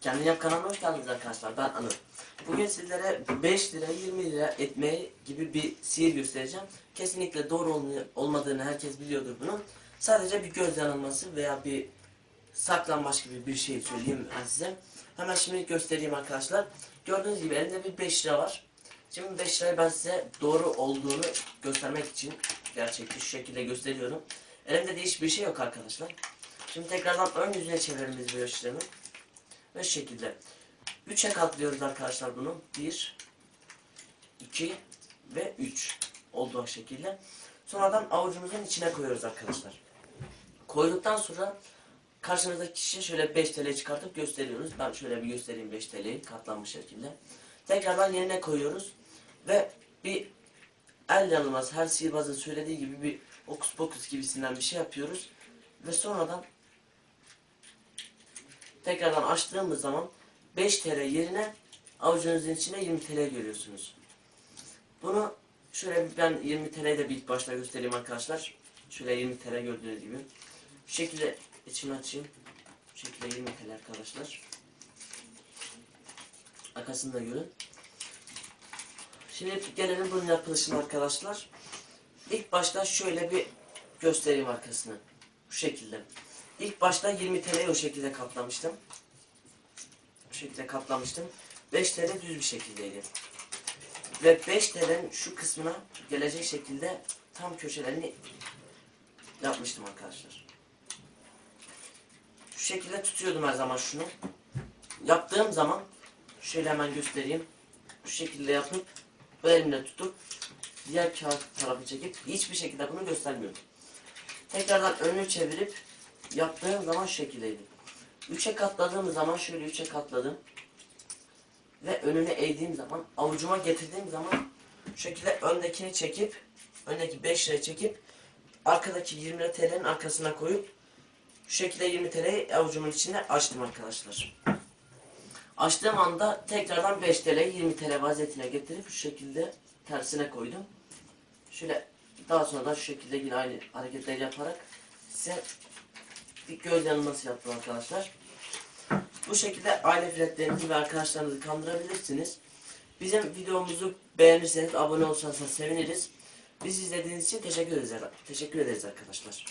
Kendine Yap kanalına hoş geldiniz arkadaşlar. Ben Anıl. Bugün sizlere 5 lira 20 lira etmeyi gibi bir sihir göstereceğim. Kesinlikle doğru olma- olmadığını herkes biliyordur bunun. Sadece bir göz yanılması veya bir saklanmaç gibi bir şey söyleyeyim ben size. Hemen şimdi göstereyim arkadaşlar. Gördüğünüz gibi elimde bir 5 lira var. Şimdi 5 lirayı ben size doğru olduğunu göstermek için gerçekten şu şekilde gösteriyorum. Elimde de hiçbir şey yok arkadaşlar. Şimdi tekrardan ön yüzüne çevirelim biz bu 5 liranın. Ve şu şekilde. 3'e katlıyoruz arkadaşlar bunu. 1, 2 ve 3 olduğu şekilde. Sonradan avucumuzun içine koyuyoruz arkadaşlar. Koyduktan sonra karşımızdaki kişiye şöyle 5 TL çıkartıp gösteriyoruz. Ben şöyle bir göstereyim 5 TL'yi katlanmış şekilde. Tekrardan yerine koyuyoruz. Ve bir el yanılmaz her sihirbazın söylediği gibi bir okus pokus gibisinden bir şey yapıyoruz. Ve sonradan tekrardan açtığımız zaman 5 TL yerine avucunuzun içine 20 TL görüyorsunuz. Bunu şöyle ben 20 TL'yi de bir ilk başta göstereyim arkadaşlar. Şöyle 20 TL gördüğünüz gibi. Bu şekilde içini açayım. Bu şekilde 20 TL arkadaşlar. Arkasını da görün. Şimdi gelelim bunun yapılışına arkadaşlar. İlk başta şöyle bir göstereyim arkasını. Bu şekilde. İlk başta 20 TL'yi o şekilde katlamıştım. Bu şekilde katlamıştım. 5 TL düz bir şekildeydi. Ve 5 TL'nin şu kısmına gelecek şekilde tam köşelerini yapmıştım arkadaşlar. Şu şekilde tutuyordum her zaman şunu. Yaptığım zaman şöyle hemen göstereyim. Şu şekilde yapıp bu elimle tutup diğer kağıt tarafı çekip hiçbir şekilde bunu göstermiyorum. Tekrardan önünü çevirip yaptığım zaman şu şekildeydi. Üçe katladığım zaman şöyle üçe katladım. Ve önüne eğdiğim zaman avucuma getirdiğim zaman şu şekilde öndekini çekip öndeki 5 lirayı çekip arkadaki 20 lira TL'nin arkasına koyup şu şekilde 20 TL'yi avucumun içine açtım arkadaşlar. Açtığım anda tekrardan 5 TL 20 TL vaziyetine getirip şu şekilde tersine koydum. Şöyle daha sonra da şu şekilde yine aynı hareketleri yaparak size bir göz yanılması yaptım arkadaşlar. Bu şekilde aile fertlerinizi ve arkadaşlarınızı kandırabilirsiniz. Bizim videomuzu beğenirseniz abone olursanız seviniriz. Bizi izlediğiniz için teşekkür ederiz. Teşekkür ederiz arkadaşlar.